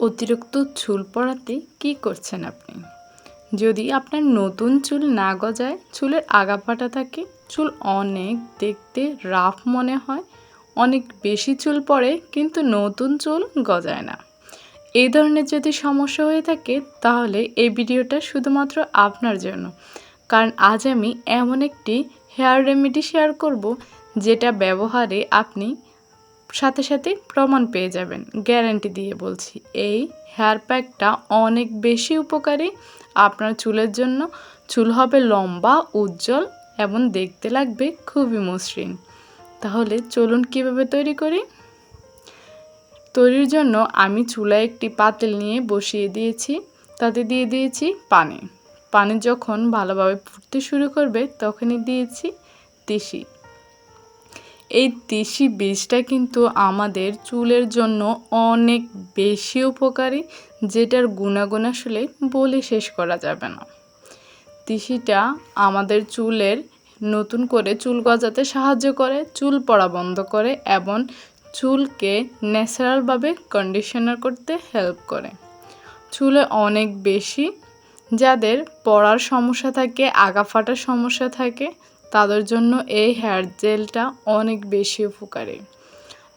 অতিরিক্ত চুল পড়াতে কি করছেন আপনি? যদি আপনার নতুন চুল না গজায় চুলের আগা ফাটা থাকে, চুল অনেক দেখতে রাফ মনে হয়। অনেক বেশি চুল পড়ে কিন্তু নতুন চুল গজায় না। এই ধরনের যদি সমস্যা হয়ে থাকে, তাহলে এই ভিডিওটা শুধুমাত্র আপনার জন্য। কারণ আজ আমি এমন একটি হেয়ার রেমেডি শেয়ার করব, যেটা ব্যবহারে আপনি সাথে সাথে প্রমাণ পেয়ে যাবেন। গ্যারান্টি দিয়ে বলছি, এই হেয়ার প্যাকটা অনেক বেশি উপকারী আপনার চুলের জন্য। চুল হবে লম্বা, উজ্জ্বল এবং দেখতে লাগবে খুবই মসৃণ। তাহলে চলুন কীভাবে তৈরি করি? তৈরির জন্য আমি চুলায় একটি পাতিল নিয়ে বসিয়ে দিয়েছি। তাতে দিয়ে দিয়েছি পানি। পানি যখন ভালোভাবে ফুটতে শুরু করবে, তখনই দিয়েছি তিসি। এই তিসি বীজটা কিন্তু আমাদের চুলের জন্য অনেক বেশি উপকারী, যেটার গুণাগুণ আসলে বলে শেষ করা যাবে না। তিসিটা আমাদের চুলের নতুন করে চুল গজাতে সাহায্য করে, চুল পড়া বন্ধ করে এবং চুলকে ন্যাচারালভাবে কন্ডিশনার করতে হেল্প করে। চুলে অনেক বেশি যাদের পড়ার সমস্যা থাকে আগা ফাটার সমস্যা থাকে তাদের জন্য এই হেয়ার জেলটা অনেক বেশি উপকারী।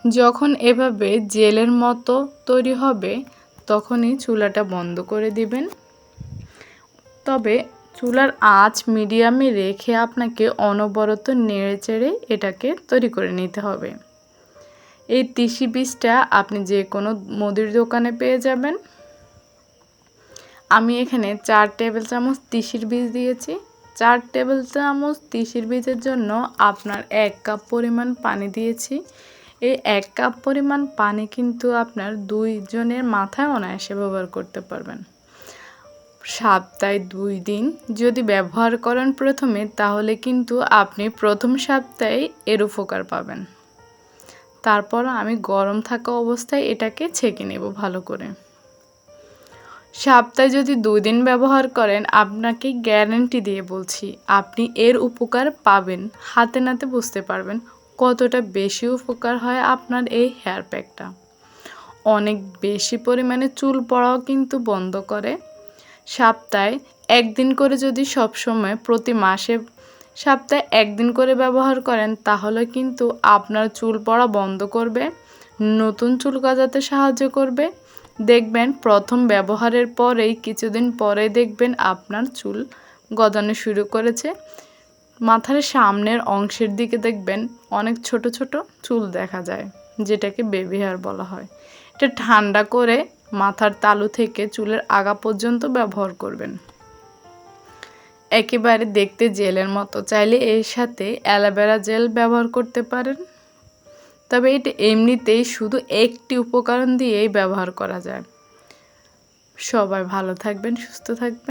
যখন এভাবে জেলের মতো তৈরি হবে, তখনই চুলাটা বন্ধ করে দিবেন। তবে চুলার আঁচ মিডিয়ামে রেখে আপনাকে অনবরত নেড়ে চেড়ে এটাকে তৈরি করে নিতে হবে। এই তিসি বীজটা আপনি যে কোনো মুদির দোকানে পেয়ে যাবেন। আমি এখানে চার টেবিল চামচ তিসির বীজ দিয়েছি। চার টেবিল চামচ তিসির বীজের জন্য আপনার এক কাপ পরিমাণ পানি দিয়েছি। এই এক কাপ পরিমাণ পানি কিন্তু আপনার দুইজনের মাথায় অনায়াসে ব্যবহার করতে পারবেন। সপ্তাহে দুই দিন যদি ব্যবহার করেন প্রথমে, তাহলে কিন্তু আপনি প্রথম সপ্তাহে এর উপকার পাবেন। তারপর আমি গরম থাকা অবস্থায় এটাকে ছেঁকে নেব ভালো করে। সপ্তাহে যদি দুই দিন ব্যবহার করেন, আপনাকে গ্যারান্টি দিয়ে বলছি, আপনি এর উপকার পাবেন। হাতে নাতে বুঝতে পারবেন কতটা বেশি উপকার হয় আপনার এই হেয়ার প্যাকটা। অনেক বেশি পরিমাণে চুল পড়াও কিন্তু বন্ধ করে। সপ্তাহে একদিন করে যদি সব সময় প্রতি মাসে সপ্তাহে একদিন করে ব্যবহার করেন, তাহলে কিন্তু আপনার চুল পড়া বন্ধ করবে, নতুন চুল গজাতে সাহায্য করবে দেখবেন প্রথম ব্যবহারের পরেই কিছুদিন পরে দেখবেন আপনার চুল গজানো শুরু করেছে। মাথার সামনের অংশের দিকে দেখবেন অনেক ছোট ছোট চুল দেখা যায়, যেটাকে বেবি হেয়ার বলা হয়। এটা ঠান্ডা করে মাথার তালু থেকে চুলের আগা পর্যন্ত ব্যবহার করবেন। একেবারে দেখতে জেলের মতো। চাইলে এর সাথে অ্যালোভেরা জেল ব্যবহার করতে পারেন। তবে এটি এমনিতেই শুধু একটি উপকরণ দিয়েই ব্যবহার করা যায়। সবাই ভালো থাকবেন, সুস্থ থাকবেন।